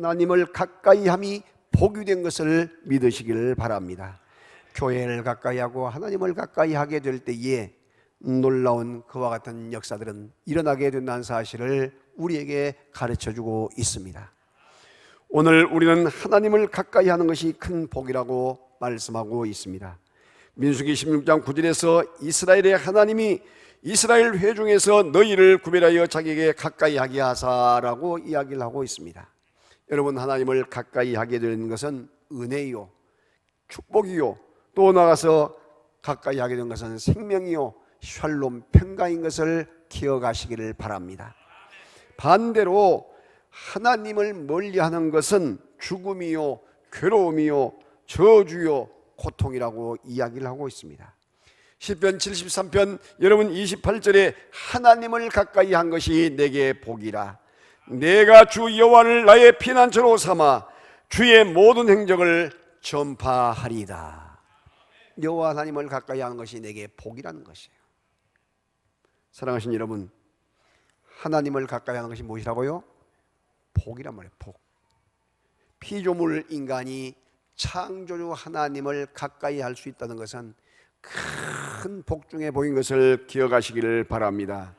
하나님을 가까이 함이 복이 된 것을 믿으시기를 바랍니다. 교회를 가까이 하고 하나님을 가까이 하게 될 때에 놀라운 그와 같은 역사들은 일어나게 된다는 사실을 우리에게 가르쳐 주고 있습니다. 오늘 우리는 하나님을 가까이 하는 것이 큰 복이라고 말씀하고 있습니다. 민수기 16장 9절에서 이스라엘의 하나님이 이스라엘 회중에서 너희를 구별하여 자기에게 가까이 하게 하사라고 이야기를 하고 있습니다. 여러분 하나님을 가까이 하게 되는 것은 은혜요, 축복이요, 또 나가서 가까이 하게 된 것은 생명이요, 샬롬 평강인 것을 기억하시기를 바랍니다. 반대로 하나님을 멀리하는 것은 죽음이요, 괴로움이요, 저주요, 고통이라고 이야기를 하고 있습니다. 시편 73편 여러분 28절에 하나님을 가까이 한 것이 내게 복이라 내가 주 여호와를 나의 피난처로 삼아 주의 모든 행적을 전파하리다. 여호와 하나님을 가까이 하는 것이 내게 복이라는 것이에요. 사랑하신 여러분, 하나님을 가까이 하는 것이 무엇이라고요? 복이란 말이에요. 복. 피조물 인간이 창조주 하나님을 가까이 할 수 있다는 것은 큰 복 중에 복인 것을 기억하시기를 바랍니다.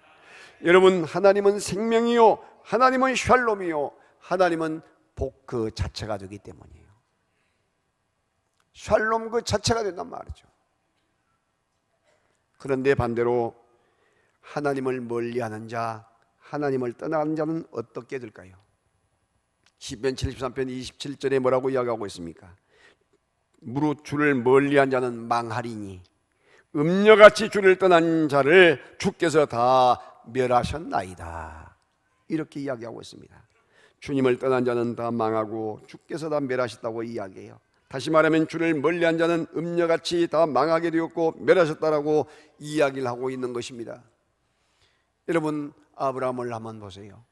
여러분, 하나님은 생명이요, 하나님은 샬롬이요, 하나님은 복 그 자체가 되기 때문이에요. 샬롬 그 자체가 된단 말이죠. 그런데 반대로 하나님을 멀리하는 자, 하나님을 떠나는 자는 어떻게 될까요? 시편 73편 27절에 뭐라고 이야기하고 있습니까? 무릇 주를 멀리한 자는 망하리니 음녀같이 주를 떠난 자를 주께서 다 멸하셨나이다. 이렇게 이야기하고 있습니다. 주님을 떠난 자는 다 망하고 주께서 다 멸하셨다고 이야기해요. 다시 말하면 주를 멀리한 자는 음녀같이 다 망하게 되었고 멸하셨다라고 이야기를 하고 있는 것입니다. 여러분 아브라함을 한번 보세요.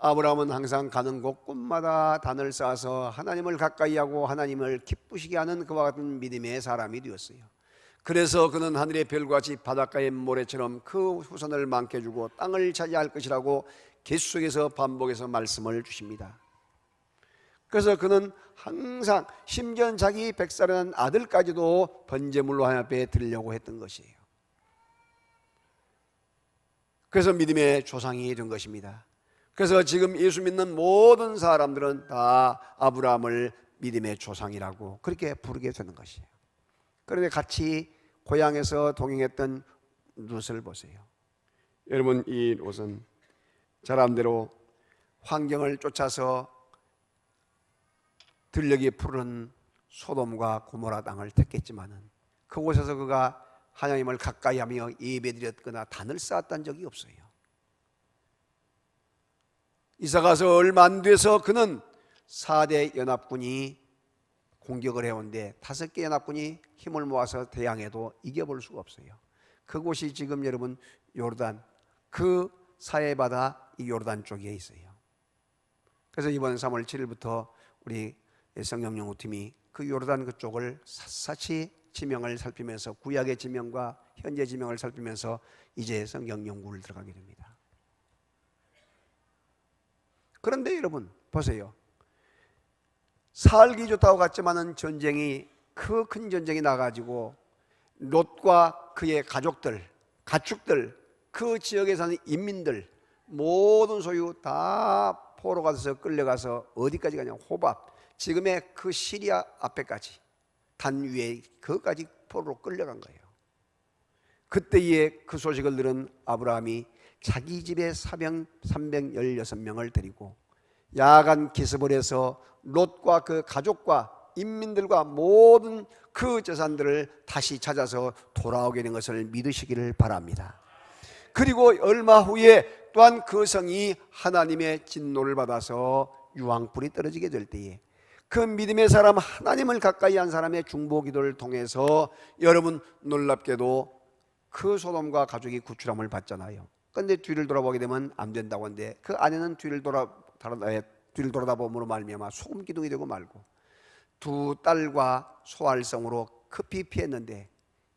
아브라함은 항상 가는 곳곳마다 단을 쌓아서 하나님을 가까이 하고 하나님을 기쁘시게 하는 그와 같은 믿음의 사람이 되었어요. 그래서 그는 하늘의 별같이 바닷가의 모래처럼 그 후손을 많게 주고 땅을 차지할 것이라고 계속해서 반복해서 말씀을 주십니다. 그래서 그는 항상 심지어 자기 백살은 아들까지도 번제물로 하나님 앞에 드리려고 했던 것이에요. 그래서 믿음의 조상이 된 것입니다. 그래서 지금 예수 믿는 모든 사람들은 다 아브라함을 믿음의 조상이라고 그렇게 부르게 되는 것이에요. 그런데 같이 고향에서 동행했던 룻을 보세요. 여러분 이 룻은 자람대로 환경을 쫓아서 들녘이 푸른 소돔과 고모라 땅을 택했지만은 그곳에서 그가 하나님을 가까이 하며 예배드렸거나 단을 쌓았던 적이 없어요. 이사가서 얼마 안 돼서 그는 4대 연합군이 공격을 해온데 다섯 개 연합군이 힘을 모아서 대항해도 이겨볼 수가 없어요. 그곳이 지금 여러분 요르단 그 사해바다 이 요르단 쪽에 있어요. 그래서 이번 3월 7일부터 우리 성령 연구팀이 그 요르단 그쪽을 샅샅이 지명을 살피면서 구약의 지명과 현재 지명을 살피면서 이제 성경 연구를 들어가게 됩니다. 그런데 여러분 보세요. 살기 좋다고 같지만은 전쟁이 그 큰 전쟁이 나가지고 롯과 그의 가족들, 가축들, 그 지역에 사는 인민들 모든 소유 다 포로 가서 끌려가서 어디까지 가냐 호밥 지금의 그 시리아 앞에까지 단 위에 그까지 포로로 끌려간 거예요. 그때에 그 소식을 들은 아브라함이 자기 집에 사병 316명을 데리고 야간 기습을 해서 롯과 그 가족과 인민들과 모든 그 재산들을 다시 찾아서 돌아오게 된 것을 믿으시기를 바랍니다. 그리고 얼마 후에 또한 그 성이 하나님의 진노를 받아서 유황불이 떨어지게 될 때에 그 믿음의 사람 하나님을 가까이 한 사람의 중보 기도를 통해서 여러분 놀랍게도 그 소돔과 가족이 구출함을 받잖아요. 근데 뒤를 돌아보게 되면 안 된다고 하는데 그 아내는 뒤를 돌아 뒤를 돌아다봄으로 말미암아 소금 기둥이 되고 말고 두 딸과 소알성으로 급히 피했는데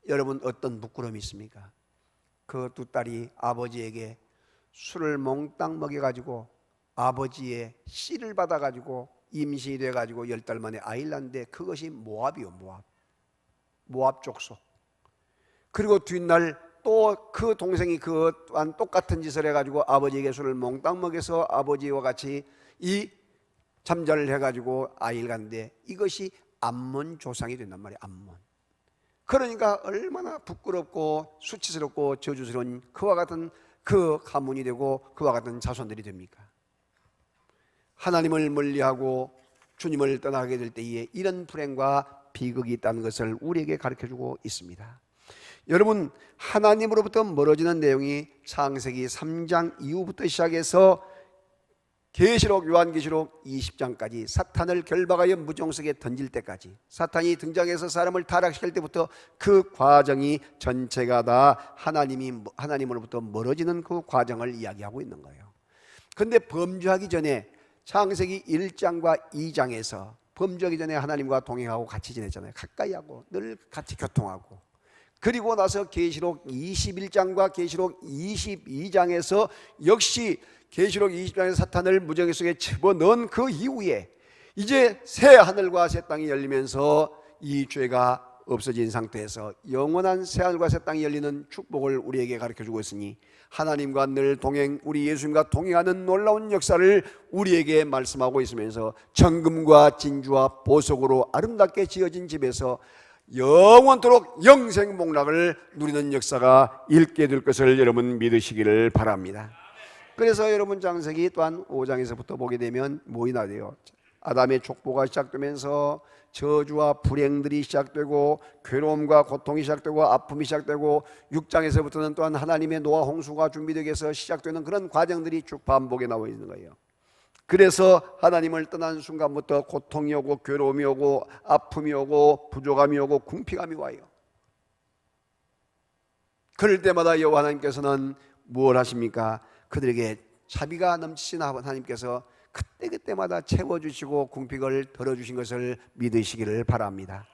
여러분 어떤 부끄러움이 있습니까? 그 두 딸이 아버지에게 술을 몽땅 먹여 가지고 아버지의 씨를 받아 가지고 임신이 돼 가지고 열 달 만에 아이를 낳는데 그것이 모압이요 모압 모압 족속 그리고 뒷날 또 그 동생이 그 또한 똑같은 짓을 해가지고 아버지에게 술을 몽땅 먹여서 아버지와 같이 이 잠자를 해가지고 아이를 갖는데 이것이 암몬 조상이 된단 말이에요 암몬 그러니까 얼마나 부끄럽고 수치스럽고 저주스러운 그와 같은 그 가문이 되고 그와 같은 자손들이 됩니까? 하나님을 멀리하고 주님을 떠나게 될 때에 이런 불행과 비극이 있다는 것을 우리에게 가르쳐 주고 있습니다. 여러분, 하나님으로부터 멀어지는 내용이 창세기 3장 이후부터 시작해서 계시록 요한계시록 20장까지 사탄을 결박하여 무정석에 던질 때까지 사탄이 등장해서 사람을 타락시킬 때부터 그 과정이 전체가 다 하나님이 하나님으로부터 멀어지는 그 과정을 이야기하고 있는 거예요. 근데 범죄하기 전에 창세기 1장과 2장에서 범죄하기 전에 하나님과 동행하고 같이 지냈잖아요. 가까이 하고 늘 같이 교통하고 그리고 나서 계시록 21장과 계시록 22장에서 역시 계시록 20장에서 사탄을 무정의 속에 집어넣은 그 이후에 이제 새 하늘과 새 땅이 열리면서 이 죄가 없어진 상태에서 영원한 새 하늘과 새 땅이 열리는 축복을 우리에게 가르쳐 주고 있으니 하나님과 늘 동행 우리 예수님과 동행하는 놀라운 역사를 우리에게 말씀하고 있으면서 정금과 진주와 보석으로 아름답게 지어진 집에서 영원토록 영생 복락을 누리는 역사가 있게 될 것을 여러분 믿으시기를 바랍니다. 그래서 여러분 장세기 또한 5장에서부터 보게 되면 뭐이 나 돼요. 아담의 족보가 시작되면서 저주와 불행들이 시작되고 괴로움과 고통이 시작되고 아픔이 시작되고 6장에서부터는 또한 하나님의 노아 홍수가 준비되기 위해서 시작되는 그런 과정들이 쭉 반복에 나와 있는 거예요. 그래서 하나님을 떠난 순간부터 고통이 오고 괴로움이 오고 아픔이 오고 부족함이 오고 궁핍감이 와요. 그럴 때마다 여호와 하나님께서는 무엇 하십니까? 그들에게 자비가 넘치신 하나님께서 그때 그때마다 채워주시고 궁핍을 덜어주신 것을 믿으시기를 바랍니다.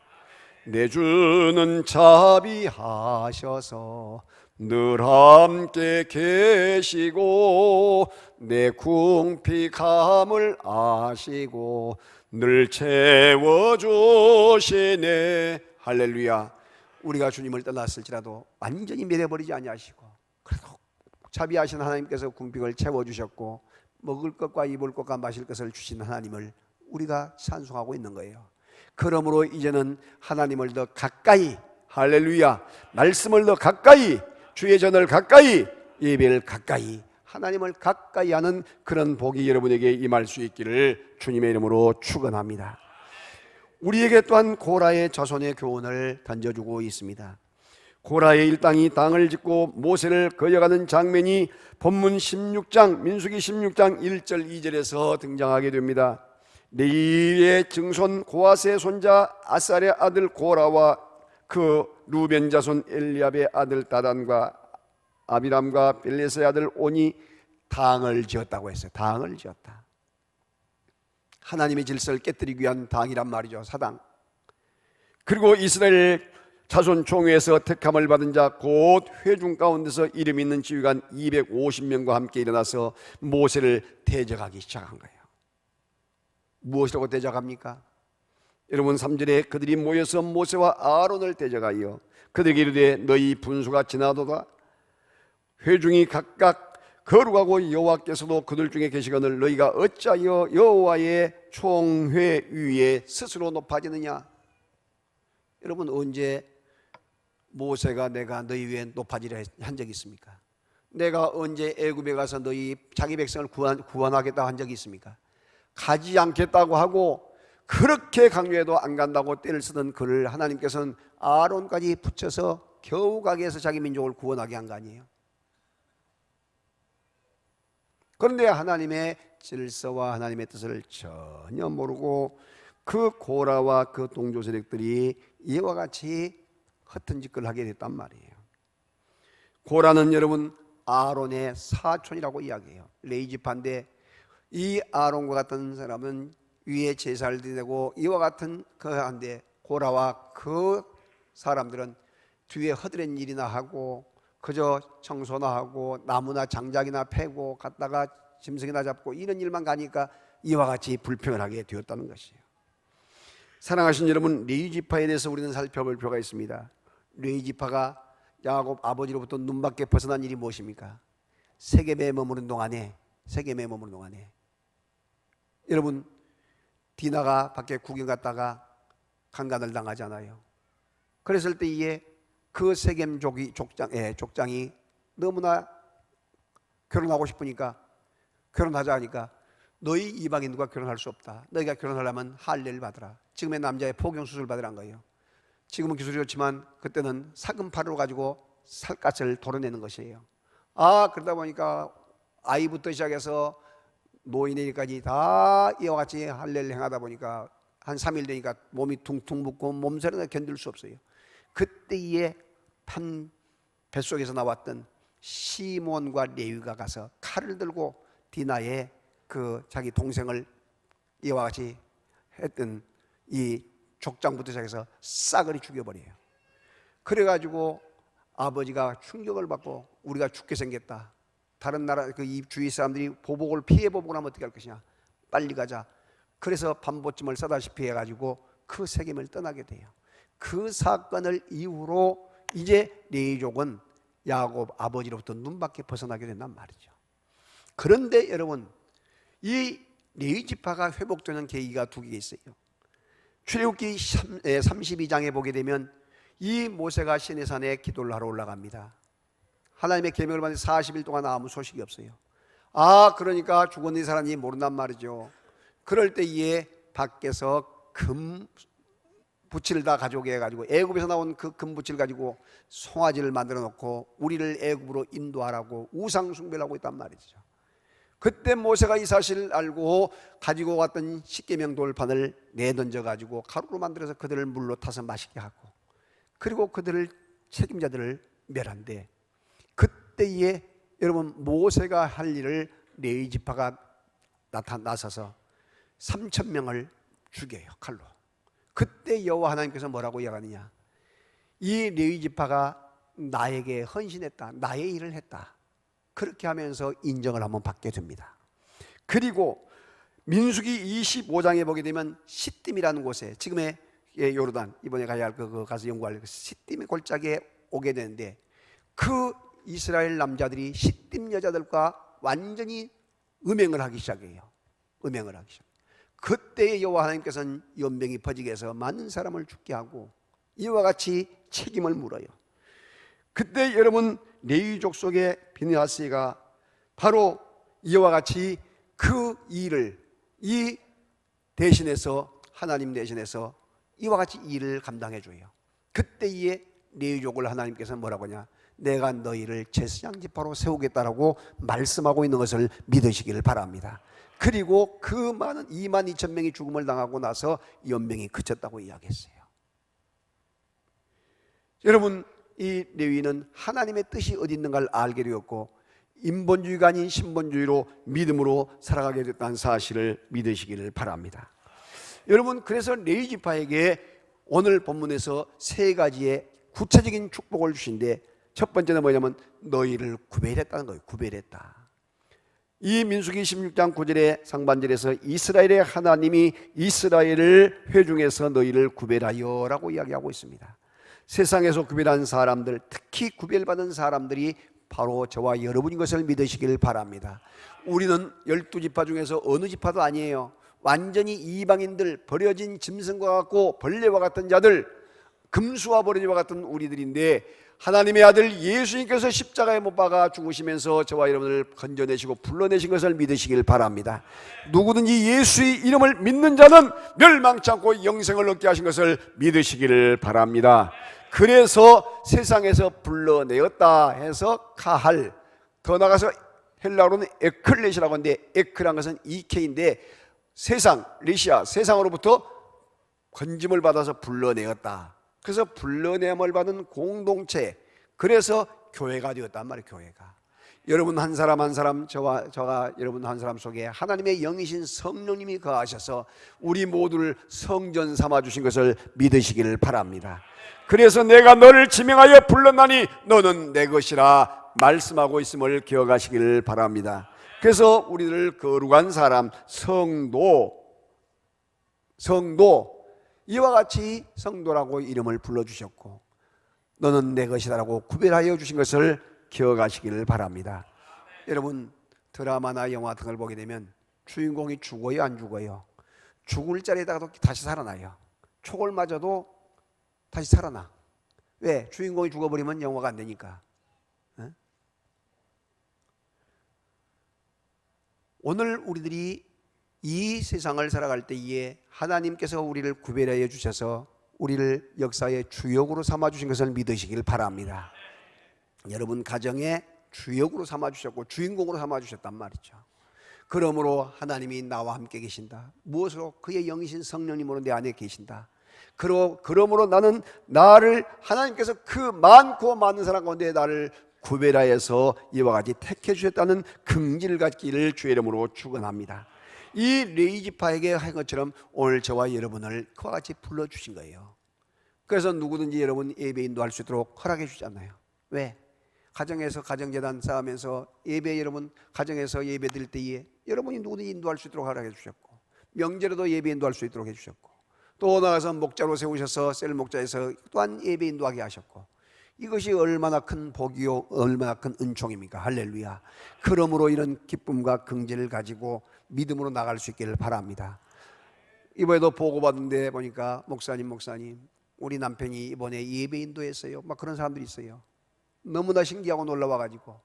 내 주는 자비하셔서 늘 함께 계시고 내 궁핍함을 아시고 늘 채워주시네. 할렐루야. 우리가 주님을 떠났을지라도 완전히 멸해버리지 아니하시고 그래도 자비하신 하나님께서 궁핍을 채워주셨고 먹을 것과 입을 것과 마실 것을 주신 하나님을 우리가 찬송하고 있는 거예요. 그러므로 이제는 하나님을 더 가까이 할렐루야 말씀을 더 가까이 주의 전을 가까이 예배를 가까이 하나님을 가까이 하는 그런 복이 여러분에게 임할 수 있기를 주님의 이름으로 축원합니다. 우리에게 또한 고라의 자손의 교훈을 던져주고 있습니다. 고라의 일당이 땅을 짓고 모세를 거여가는 장면이 본문 16장 민수기 16장 1절 2절에서 등장하게 됩니다. 레이의 증손 고아스의 손자 아살의 아들 고라와 그 루벤 자손 엘리압의 아들 다단과 아비람과 빌레스의 아들 온이 당을 지었다고 했어요. 당을 지었다. 하나님의 질서를 깨뜨리기 위한 당이란 말이죠. 사당. 그리고 이스라엘 자손 총회에서 택함을 받은 자 곧 회중 가운데서 이름 있는 지휘관 250명과 함께 일어나서 모세를 대적하기 시작한 거예요. 무엇이라고 대적합니까? 여러분 3절에 그들이 모여서 모세와 아론을 대적하여 그들에게 이르되 너희 분수가 지나도다 회중이 각각 거룩하고 여호와께서도 그들 중에 계시거늘 너희가 어찌하여 여호와의 총회 위에 스스로 높아지느냐 여러분 언제 모세가 내가 너희 위에 높아지려 한 적이 있습니까? 내가 언제 애굽에 가서 너희 자기 백성을 구원, 구원하겠다 한 적이 있습니까? 가지 않겠다고 하고 그렇게 강요해도 안 간다고 때를 쓰던 그를 하나님께서는 아론까지 붙여서 겨우 가게 해서 자기 민족을 구원하게 한 거 아니에요? 그런데 하나님의 질서와 하나님의 뜻을 전혀 모르고 그 고라와 그 동조 세력들이 이와 같이 허튼 짓을 하게 됐단 말이에요. 고라는 여러분 아론의 사촌이라고 이야기해요. 레이지파인데 이 아론과 같은 사람은 위에 제사를 드리고 이와 같은 그한데 고라와 그 사람들은 뒤에 허드렛 일이나 하고 그저 청소나 하고 나무나 장작이나 패고 갔다가 짐승이나 잡고 이런 일만 가니까 이와 같이 불평하게 되었다는 것이에요. 사랑하신 여러분, 레이지파에 대해서 우리는 살펴볼 필요가 있습니다. 레이지파가 야곱 아버지로부터 눈밖에 벗어난 일이 무엇입니까? 세겜에 머무는 동안에 세겜에 머무는 동안에 여러분 디나가 밖에 구경 갔다가 강간을 당하잖아요. 그랬을 때에 그 세겜 족이 족장 예, 족장이 너무나 결혼하고 싶으니까 결혼하자 하니까 너희 이방인과 결혼할 수 없다. 너희가 결혼하려면 할례를 받으라. 지금의 남자의 포경 수술 받으란 거예요. 지금은 기술이 좋지만 그때는 사금팔을 가지고 살갗을 도려내는 것이에요. 아 그러다 보니까 아이부터 시작해서 노인에까지 다 이와 같이 할례를 행하다 보니까 한 3일 되니까 몸이 퉁퉁 붓고 몸살을 견딜 수 없어요. 그때에 한 뱃속에서 나왔던 시몬과 레위가 가서 칼을 들고 디나의 그 자기 동생을 이와 같이 했던 이 족장부터 시작해서 싸그리 죽여버려요. 그래가지고 아버지가 충격을 받고 우리가 죽게 생겼다. 다른 나라 그이 주위 사람들이 보복을 피해 보복을 하면 어떻게 할 것이냐? 빨리 가자. 그래서 반보찜을 싸다시피 해가지고 그 세겜을 떠나게 돼요. 그 사건을 이후로 이제 레이족은 야곱 아버지로부터 눈밖에 벗어나게 된단 말이죠. 그런데 여러분 이 레위 지파가 회복되는 계기가 두 개 있어요. 출애굽기 32장에 보게 되면 이 모세가 시내산에 기도를 하러 올라갑니다. 하나님의 계명을 받는 40일 동안 아무 소식이 없어요. 아, 그러니까 죽었는 사람이 모른단 말이죠. 그럴 때에 밖에서 금 부치를 다 가져오게 해가지고 애굽에서 나온 그 금부치를 가지고 송아지를 만들어 놓고 우리를 애굽으로 인도하라고 우상 숭배를 하고 있단 말이죠. 그때 모세가 이 사실을 알고 가지고 왔던 십계명 돌판을 내던져 가지고 가루로 만들어서 그들을 물로 타서 마시게 하고 그리고 그들을 책임자들을 멸한데 그때에 여러분 모세가 할 일을 레위 지파가 나타나서서 3천 명을 죽여요 칼로. 그때 여호와 하나님께서 뭐라고 이야기하느냐? 이 레위 지파가 나에게 헌신했다. 나의 일을 했다. 그렇게 하면서 인정을 한번 받게 됩니다. 그리고 민수기 25장에 보게 되면 시딤이라는 곳에 지금의 예, 요르단 이번에 가야 할 그, 그 가서 연구할 그 시딤의 골짜기에 오게 되는데 그 이스라엘 남자들이 시딤 여자들과 완전히 음행을 하기 시작해요. 음행을 하기 시작. 그때 여호와 하나님께서는 연병이 퍼지게 해서 많은 사람을 죽게 하고 이와 같이 책임을 물어요. 그때 여러분 레위족 속의 비느하스가 바로 이와 같이 그 일을 이 대신해서 하나님 대신해서 이와 같이 일을 감당해 줘요. 그때에 레위족을 하나님께서 뭐라고 하냐? 내가 너희를 제사장 지파로 세우겠다라고 말씀하고 있는 것을 믿으시기를 바랍니다. 그리고 그 많은 2만 2천 명이 죽음을 당하고 나서 연명이 그쳤다고 이야기했어요. 여러분 이 레위는 하나님의 뜻이 어디 있는가를 알게 되었고 인본주의가 아닌 신본주의로 믿음으로 살아가게 됐다는 사실을 믿으시기를 바랍니다. 여러분 그래서 레위 지파에게 오늘 본문에서 세 가지의 구체적인 축복을 주신데 첫 번째는 뭐냐면 너희를 구별했다는 거예요. 구별했다. 이 민수기 16장 9절의 상반절에서 이스라엘의 하나님이 이스라엘을 회중해서 너희를 구별하여라고 이야기하고 있습니다. 세상에서 구별한 사람들, 특히 구별받은 사람들이 바로 저와 여러분인 것을 믿으시길 바랍니다. 우리는 열두 지파 중에서 어느 지파도 아니에요. 완전히 이방인들, 버려진 짐승과 같고 벌레와 같은 자들, 금수와 버려지와 같은 우리들인데 하나님의 아들 예수님께서 십자가에 못 박아 죽으시면서 저와 여러분을 건져내시고 불러내신 것을 믿으시길 바랍니다. 누구든지 예수의 이름을 믿는 자는 멸망치 않고 영생을 얻게 하신 것을 믿으시기를 바랍니다. 그래서 세상에서 불러내었다 해서 카할 더 나가서 헬라어로는 에클레시라고 하는데 에크란 것은 이케인데 세상 리시아 세상으로부터 건짐을 받아서 불러내었다. 그래서 불러냄을 받은 공동체 그래서 교회가 되었단 말이에요 교회가. 여러분 한 사람 한 사람 저와 저가 여러분 한 사람 속에 하나님의 영이신 성령님이 거하셔서 우리 모두를 성전 삼아 주신 것을 믿으시기를 바랍니다. 그래서 내가 너를 지명하여 불렀나니 너는 내 것이라 말씀하고 있음을 기억하시기를 바랍니다. 그래서 우리를 거룩한 사람, 성도, 성도, 이와 같이 성도라고 이름을 불러주셨고, 너는 내 것이다라고 구별하여 주신 것을 기억하시기를 바랍니다. 여러분, 드라마나 영화 등을 보게 되면 주인공이 죽어요, 안 죽어요? 죽을 자리에다가도 다시 살아나요. 촉을 맞아도 다시 살아나. 왜? 주인공이 죽어버리면 영화가 안 되니까. 어? 오늘 우리들이 이 세상을 살아갈 때에 하나님께서 우리를 구별하여 주셔서 우리를 역사의 주역으로 삼아 주신 것을 믿으시길 바랍니다. 여러분 가정의 주역으로 삼아 주셨고 주인공으로 삼아 주셨단 말이죠. 그러므로 하나님이 나와 함께 계신다. 무엇으로 그의 영이신 성령님으로 내 안에 계신다. 그러, 그러므로 나는 나를 하나님께서 그 많고 많은 사람 가운데 나를 구별하여서 이와 같이 택해 주셨다는 긍지를 갖기를 주의 이름으로 축원합니다. 이 레이지파에게 한 것처럼 오늘 저와 여러분을 그와 같이 불러 주신 거예요. 그래서 누구든지 여러분 예배 인도할 수 있도록 허락해 주잖아요. 왜? 가정에서 가정재단 쌓으면서 예배 여러분 가정에서 예배 드릴 때에 여러분이 누구든지 인도할 수 있도록 허락해 주셨고 명절에도 예배 인도할 수 있도록 해 주셨고 또 나가서 목자로 세우셔서 셀 목자에서 또한 예배 인도하게 하셨고 이것이 얼마나 큰 복이요 얼마나 큰 은총입니까? 할렐루야. 그러므로 이런 기쁨과 긍지를 가지고 믿음으로 나갈 수 있기를 바랍니다. 이번에도 보고받은데 보니까 목사님 목사님 우리 남편이 이번에 예배 인도했어요. 막 그런 사람들이 있어요. 너무나 신기하고 놀라워 가지고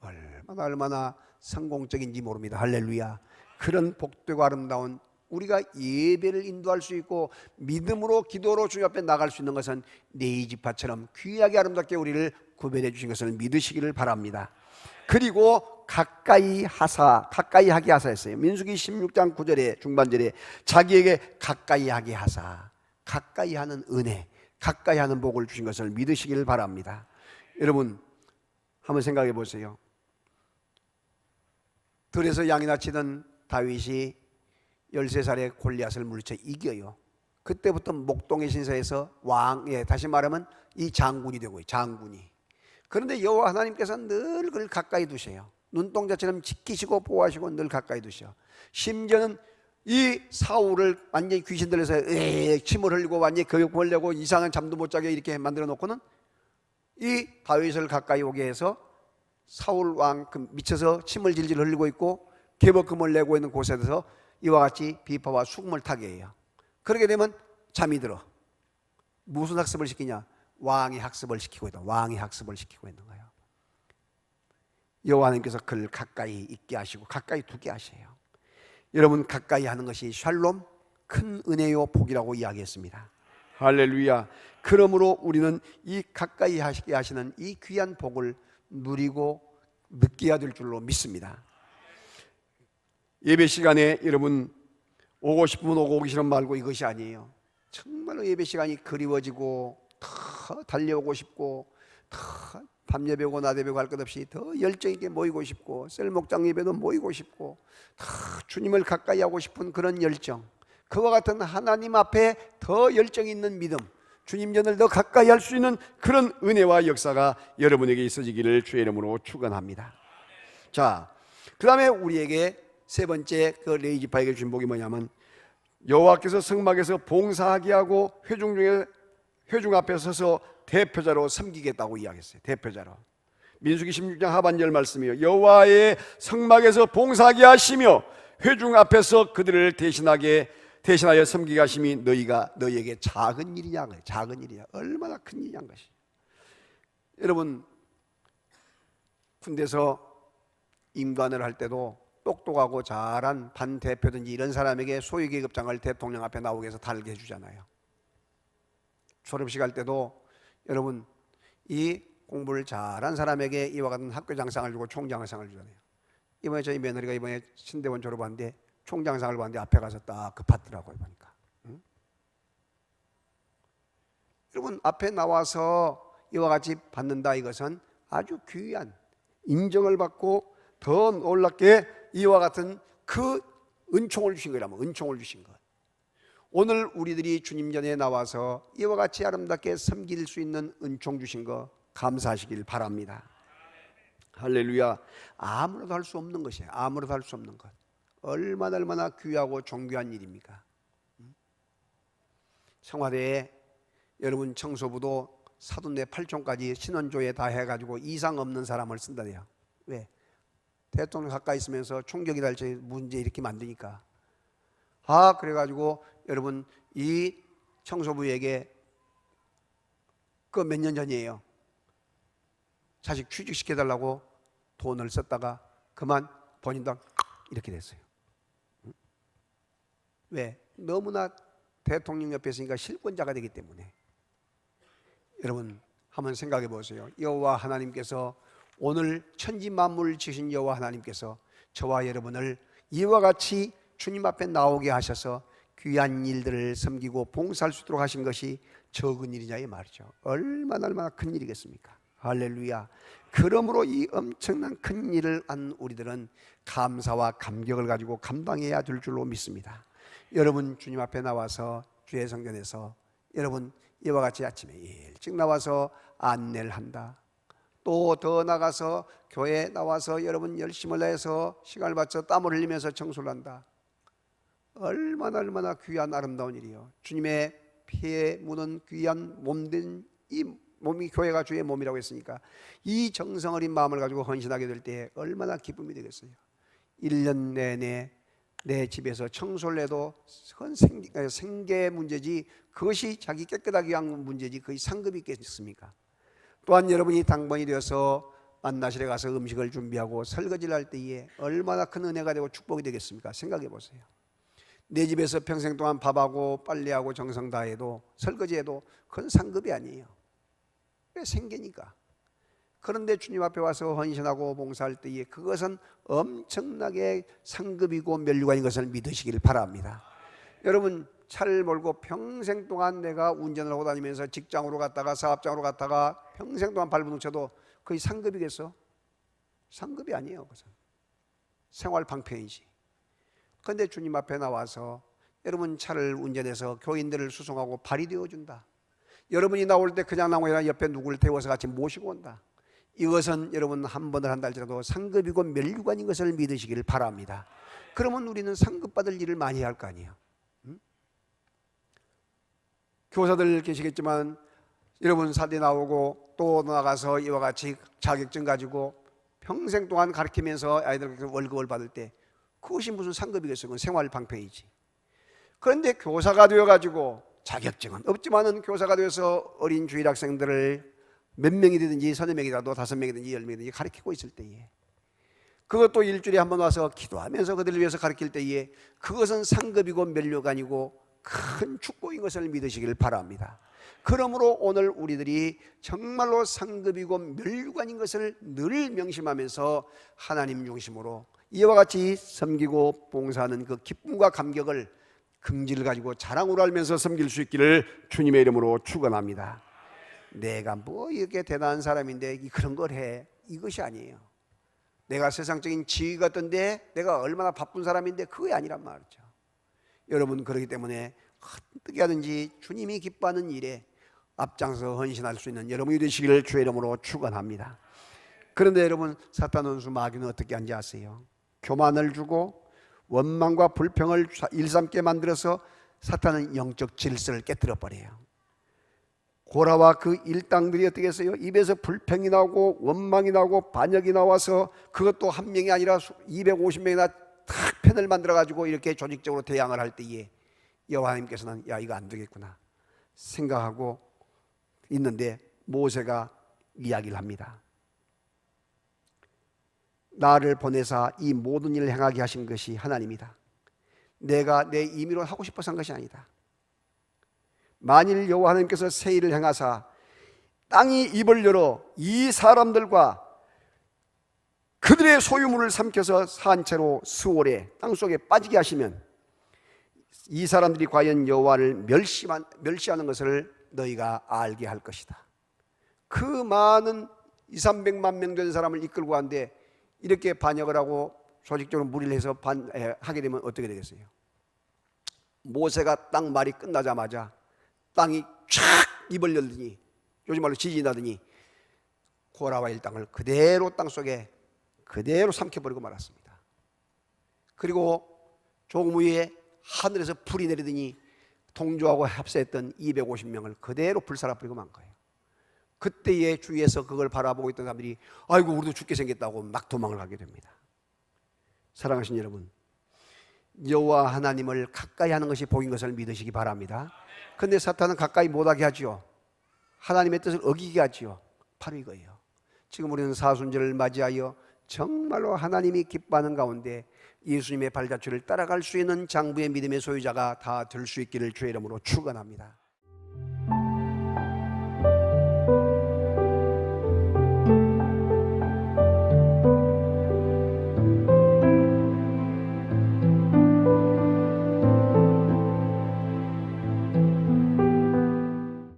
얼마나 얼마나 성공적인지 모릅니다. 할렐루야. 그런 복되고 아름다운 우리가 예배를 인도할 수 있고 믿음으로 기도로 주님 앞에 나갈 수 있는 것은 네이 지파처럼 귀하게 아름답게 우리를 구별해 주신 것을 믿으시기를 바랍니다. 그리고 가까이 하사, 가까이 하게 하사 했어요. 민수기 16장 9절에 중반절에 자기에게 가까이 하게 하사, 가까이 하는 은혜, 가까이 하는 복을 주신 것을 믿으시기를 바랍니다. 여러분 한번 생각해 보세요. 들에서 양이나 치던 다윗이 13살에 골리앗을 물리쳐 이겨요. 그때부터 목동의 신사에서 왕, 예, 다시 말하면 이 장군이 되고 장군이. 그런데 여호와 하나님께서 늘 그를 가까이 두셔요. 눈동자처럼 지키시고 보호하시고 늘 가까이 두셔. 심지어는 이 사울을 완전히 귀신 들려서 에 침을 흘리고 완전히 교육 벌려고 이상한 잠도 못 자게 이렇게 만들어 놓고는 이 다윗을 가까이 오게 해서 사울 왕그 미쳐서 침을 질질 흘리고 있고 개복금을 내고 있는 곳에서 이와 같이 비파와 수금을 타게 해요. 그렇게 되면 잠이 들어. 무슨 학습을 시키냐? 왕이 학습을 시키고 있다. 왕이 학습을 시키고 있는 거예요. 여호와님께서 그를 가까이 있게 하시고 가까이 두게 하셔요. 여러분 가까이 하는 것이 샬롬 큰 은혜요 복이라고 이야기했습니다. 할렐루야. 그러므로 우리는 이 가까이 하시게 하시는 이 귀한 복을 누리고 느껴야 될 줄로 믿습니다. 예배 시간에 여러분 오고 싶으면 오고 오기 싫으면 말고 이것이 아니에요. 정말로 예배 시간이 그리워지고 더 달려오고 싶고 더 밤예배 오고 낮 예배 갈것 없이 더 열정 있게 모이고 싶고 셀목장 예배도 모이고 싶고 더 주님을 가까이 하고 싶은 그런 열정 그와 같은 하나님 앞에 더 열정 있는 믿음 주님 전을 더 가까이 할 수 있는 그런 은혜와 역사가 여러분에게 있어지기를 주의 이름으로 축원합니다. 자, 그다음에 우리에게 세 번째 그 레이지파에게 준 복이 뭐냐면 여호와께서 성막에서 봉사하게 하고 회중 중에 회중 앞에 서서 대표자로 섬기겠다고 이야기했어요. 대표자로. 민수기 16장 하반절 말씀이요. 여호와의 성막에서 봉사하게 하시며 회중 앞에서 그들을 대신하게 대신하여 섬기게 하심이 너희가 너희에게 작은 일이냐 작은 일이야 얼마나 큰 일이냐 것이 여러분 군대에서 임관을 할 때도 똑똑하고 잘한 반 대표든지 이런 사람에게 소위 계급장을 대통령 앞에 나오게 해서 달게 해주잖아요 졸업식 할 때도 여러분 이 공부를 잘한 사람에게 이와 같은 학교장상을 주고 총장상을 주잖아요 이번에 저희 며느리가 이번에 신대원 졸업하는데 총장상을 봤는데 앞에 가서 딱 급하더라고요 보니까. 응? 여러분 앞에 나와서 이와 같이 받는다 이것은 아주 귀한 인정을 받고 더 놀랍게 이와 같은 그 은총을 주신 거라면 은총을 주신 것. 오늘 우리들이 주님 전에 나와서 이와 같이 아름답게 섬길 수 있는 은총 주신 거 감사하시길 바랍니다. 할렐루야. 아무로도 할 수 없는 것이에요. 아무로도 할 수 없는 것. 얼마나 얼마나 귀하고 존귀한 일입니까? 음? 청와대에 여러분 청소부도 사돈네 8촌까지 신원조에 다 해가지고 이상 없는 사람을 쓴다네요. 왜? 대통령 가까이 있으면서 총격이 날지 문제 이렇게 만드니까. 아 그래가지고 여러분 이 청소부에게 그 몇 년 전이에요. 자식 취직시켜달라고 돈을 썼다가 그만 본인도 이렇게 됐어요. 응? 왜? 너무나 대통령 옆에 있으니까 실권자가 되기 때문에. 여러분 한번 생각해 보세요. 여호와 하나님께서 오늘 천지 만물을 지으신 여호와 하나님께서 저와 여러분을 이와 같이 주님 앞에 나오게 하셔서 귀한 일들을 섬기고 봉사할 수 있도록 하신 것이 적은 일이냐 이 말이죠. 얼마나 얼마나 큰 일이겠습니까? 할렐루야. 그러므로 이 엄청난 큰 일을 한 우리들은 감사와 감격을 가지고 감당해야 될 줄로 믿습니다. 여러분 주님 앞에 나와서 주의 성전에서 여러분 이와 같이 아침에 일찍 나와서 안내를 한다. 또 더 나가서 교회에 나와서 여러분 열심을 다해서 시간을 바쳐 땀을 흘리면서 청소를 한다. 얼마나 얼마나 귀한 아름다운 일이요. 주님의 피에 묻은 귀한 몸된 이 몸이 교회가 주의 몸이라고 했으니까 이 정성 어린 마음을 가지고 헌신하게 될 때 얼마나 기쁨이 되겠어요. 1년 내내 내 집에서 청소를 해도 생계 문제지 그것이 자기 깨끗하게 위한 문제지 그게 상급이 있겠습니까? 또한 여러분이 당번이 되어서 만나실에 가서 음식을 준비하고 설거지를 할 때에 얼마나 큰 은혜가 되고 축복이 되겠습니까? 생각해 보세요. 내 집에서 평생 동안 밥하고 빨래하고 정성 다해도 설거지해도 그건 상급이 아니에요. 왜 생계니까. 그런데 주님 앞에 와서 헌신하고 봉사할 때에 그것은 엄청나게 상급이고 멸류관인 것을 믿으시길 바랍니다. 여러분 차를 몰고 평생 동안 내가 운전을 하고 다니면서 직장으로 갔다가 사업장으로 갔다가 평생 동안 밟은 쳐도 그게 상급이겠어? 상급이 아니에요. 그것은 생활 방편이지. 그런데 주님 앞에 나와서 여러분 차를 운전해서 교인들을 수송하고 발이 되어준다. 여러분이 나올 때 그냥 나오는 게 옆에 누구를 태워서 같이 모시고 온다. 이것은 여러분 한 번을 한다 할지라도 상급이고 멸류관인 것을 믿으시기를 바랍니다. 그러면 우리는 상급받을 일을 많이 할 거 아니에요. 응? 교사들 계시겠지만 여러분 사대 나오고 또 나가서 이와 같이 자격증 가지고 평생 동안 가르치면서 아이들 월급을 받을 때 그것이 무슨 상급이겠어요? 그건 생활 방편이지. 그런데 교사가 되어 가지고 자격증은 없지만은 교사가 되어서 어린 주일 학생들을 몇 명이 되든지 서너 명이라도 다섯 명이든지 열 명이든지 가르치고 있을 때에 그것도 일주일에 한 번 와서 기도하면서 그들을 위해서 가르칠 때에 그것은 상급이고 멸류관이고 큰 축복인 것을 믿으시길 바랍니다. 그러므로 오늘 우리들이 정말로 상급이고 멸류관인 것을 늘 명심하면서 하나님 중심으로 이와 같이 섬기고 봉사하는 그 기쁨과 감격을 긍지를 가지고 자랑으로 알면서 섬길 수 있기를 주님의 이름으로 축원합니다. 내가 뭐 이렇게 대단한 사람인데 그런 걸 해. 이것이 아니에요. 내가 세상적인 지위가 어떤데 내가 얼마나 바쁜 사람인데 그게 아니란 말이죠. 여러분 그렇기 때문에 어떻게 하든지 주님이 기뻐하는 일에 앞장서 헌신할 수 있는 여러분이 되시기를 주의 이름으로 축원합니다. 그런데 여러분 사탄 원수 마귀는 어떻게 하는지 아세요? 교만을 주고 원망과 불평을 일삼게 만들어서 사탄은 영적 질서를 깨뜨려 버려요. 고라와 그 일당들이 어떻게 했어요? 입에서 불평이 나오고 원망이 나오고 반역이 나와서 그것도 한 명이 아니라 250명이나 탁 편을 만들어 가지고 이렇게 조직적으로 대항을 할 때에 여호와님께서는 야 이거 안 되겠구나 생각하고 있는데 모세가 이야기를 합니다. 나를 보내사 이 모든 일을 행하게 하신 것이 하나님이다. 내가 내 임의로 하고 싶어서 한 것이 아니다. 만일 여호와 하나님께서 새 일을 행하사 땅이 입을 열어 이 사람들과 그들의 소유물을 삼켜서 산 채로 수월에 땅 속에 빠지게 하시면 이 사람들이 과연 여호와를 멸시한, 멸시하는 것을 너희가 알게 할 것이다. 그 많은 2, 300만 명된 사람을 이끌고 간데 이렇게 반역을 하고 조직적으로 무리를 해서 반, 에, 하게 되면 어떻게 되겠어요? 모세가 땅 말이 끝나자마자 땅이 쫙 입을 열더니 요즘 말로 지진이 나더니 고라와 일 땅을 그대로 땅 속에 그대로 삼켜버리고 말았습니다. 그리고 조금 후에 하늘에서 불이 내리더니 동조하고 합세했던 250명을 그대로 불살아 버리고 만 거예요. 그때에 주위에서 그걸 바라보고 있던 사람들이 아이고 우리도 죽게 생겼다고 막 도망을 가게 됩니다. 사랑하신 여러분, 여호와 하나님을 가까이 하는 것이 복인 것을 믿으시기 바랍니다. 근데 사탄은 가까이 못하게 하지요. 하나님의 뜻을 어기게 하지요. 바로 이거예요. 지금 우리는 사순절을 맞이하여 정말로 하나님이 기뻐하는 가운데 예수님의 발자취를 따라갈 수 있는 장부의 믿음의 소유자가 다 될 수 있기를 주의 이름으로 축원합니다.